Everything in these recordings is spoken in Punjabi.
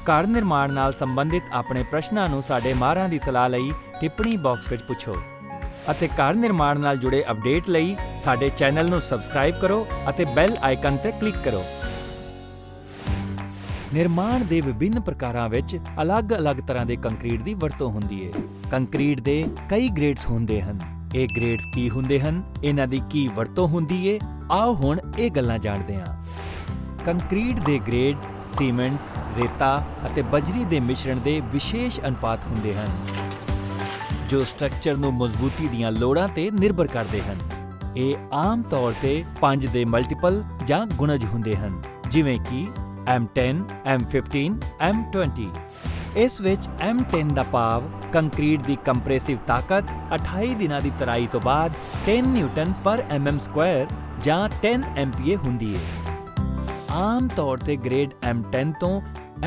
ਘਰ ਨਿਰਮਾਣ ਨਾਲ ਸੰਬੰਧਿਤ ਆਪਣੇ ਪ੍ਰਸ਼ਨਾਂ ਨੂੰ ਸਾਡੇ ਮਾਹਰਾਂ ਦੀ ਸਲਾਹ ਲਈ ਟਿੱਪਣੀ ਬਾਕਸ ਵਿੱਚ ਪੁੱਛੋ ਅਤੇ ਘਰ ਨਿਰਮਾਣ ਨਾਲ ਜੁੜੇ ਅਪਡੇਟ ਲਈ ਸਾਡੇ ਚੈਨਲ ਨੂੰ ਸਬਸਕ੍ਰਾਈਬ ਕਰੋ ਅਤੇ ਬੈਲ ਆਈਕਨ ਤੇ ਕਲਿੱਕ ਕਰੋ। ਨਿਰਮਾਣ ਦੇ ਵਿਭਿੰਨ ਪ੍ਰਕਾਰਾਂ ਵਿੱਚ ਅਲੱਗ-ਅਲੱਗ ਤਰ੍ਹਾਂ ਦੇ ਕੰਕਰੀਟ ਦੀ ਵਰਤੋਂ ਹੁੰਦੀ ਹੈ ਕੰਕਰੀਟ ਦੇ ਕਈ ਗ੍ਰੇਡਸ ਹੁੰਦੇ ਹਨ। ਇਹ ਗ੍ਰੇਡਸ ਕੀ ਹੁੰਦੇ ਹਨ? ਇਹਨਾਂ ਦੀ ਕੀ ਵਰਤੋਂ ਹੁੰਦੀ ਹੈ ਆਓ ਹੁਣ ਇਹ ਗੱਲਾਂ ਜਾਣਦੇ ਹਾਂ। ਕੰਕਰੀਟ ਦੇ ਗ੍ਰੇਡ ਸੀਮੈਂਟ ਰੇਤਾ ਅਤੇ ਬਜਰੀ ਦੇ ਮਿਸ਼ਰਣ ਦੇ ਵਿਸ਼ੇਸ਼ ਅਨੁਪਾਤ ਹੁੰਦੇ ਹਨ ਜੋ ਸਟਰਕਚਰ ਨੂੰ ਮਜ਼ਬੂਤੀ ਦੀਆਂ ਲੋੜਾਂ ਤੇ ਨਿਰਭਰ ਕਰਦੇ ਹਨ। ਇਹ ਆਮ ਤੌਰ ਤੇ 5 ਦੇ ਮਲਟੀਪਲ ਜਾਂ ਗੁਣਜ ਹੁੰਦੇ ਹਨ ਜਿਵੇਂ ਕਿ M10, M15, M20 ਇਸ ਵਿੱਚ M10 ਦਾ ਭਾਵ ਕੰਕਰੀਟ ਦੀ ਕੰਪਰੈਸਿਵ ਤਾਕਤ 28 ਦਿਨਾਂ ਦੀ ਤਰਾਈ ਤੋਂ ਬਾਅਦ 10 ਨਿਊਟਨ ਪਰ mm ਜਾਂ 10 MPa ਹੁੰਦੀ ਹੈ। ਆਮ ਤੌਰ ਤੇ ਗ੍ਰੇਡ M10 ਤੋਂ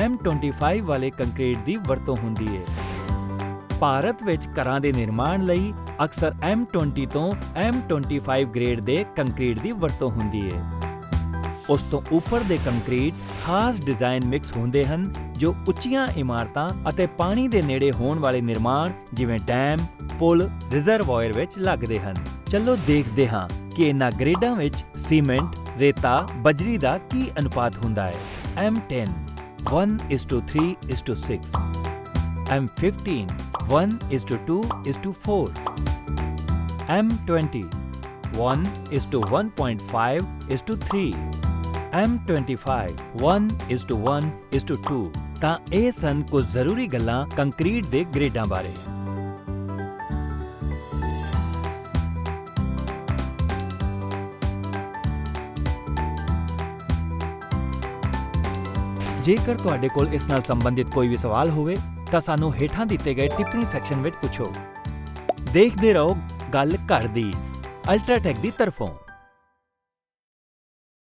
M25 ਵਾਲੇ ਕੰਕਰੀਟ ਦੀ ਵਰਤੋਂ ਹੁੰਦੀ ਹੈ ਭਾਰਤ ਵਿੱਚ ਘਰਾਂ ਦੇ ਨਿਰਮਾਣ ਲਈ ਅਕਸਰ M20 ਤੋਂ M25 ਗ੍ਰੇਡ ਦੇ ਕੰਕਰੀਟ ਦੀ ਵਰਤੋਂ ਹੁੰਦੀ ਹੈ ਉਸ ਤੋਂ ਉੱਪਰ ਦੇ ਕੰਕਰੀਟ ਖਾਸ ਡਿਜ਼ਾਈਨ ਮਿਕਸ ਹੁੰਦੇ ਹਨ ਜੋ ਉੱਚੀਆਂ ਇਮਾਰਤਾਂ ਅਤੇ ਪਾਣੀ ਦੇ ਨੇੜੇ ਹੋਣ ਵਾਲੇ ਨਿਰਮਾਣ ਜਿਵੇਂ ਡੈਮ, ਪੁਲ, ਰਿਜ਼ਰਵਾਇਰ ਵਿੱਚ ਲੱਗਦੇ ਹਨ। ਚਲੋ ਦੇਖਦੇ ਹਾਂ ਕਿ ਇਹਨਾਂ ਗ੍ਰੇਡਾਂ ਵਿੱਚ ਸੀਮੈਂਟ, ਰੇਤਾ, ਬਜਰੀ ਦਾ ਕੀ ਅਨੁਪਾਤ ਹੁੰਦਾ ਹੈ? M10 1:3:6 M15 1:2:4 M20 1:1.5:3 M25 1:1:2 ਤਾਂ ਇਹ ਸਨ ਕੁਝ ਜ਼ਰੂਰੀ ਗੱਲਾਂ ਕੰਕਰੀਟ ਦੇ ਗ੍ਰੇਡਾਂ ਬਾਰੇ। ਜੇਕਰ ਤੁਹਾਡੇ ਕੋਲ ਇਸ ਨਾਲ ਸੰਬੰਧਿਤ ਕੋਈ ਵੀ ਸਵਾਲ ਹੋਵੇ, ਤਾਂ ਸਾਨੂੰ ਹੇਠਾਂ ਦਿੱਤੇ ਗਏ ਟਿੱਪਣੀ ਸੈਕਸ਼ਨ ਵਿੱਚ ਪੁੱਛੋ। ਦੇਖਦੇ ਰਹੋ ਗੱਲ ਘਰ ਦੀ, ਅਲਟਰਾਟੈਕ ਦੀ ਤਰਫੋਂ।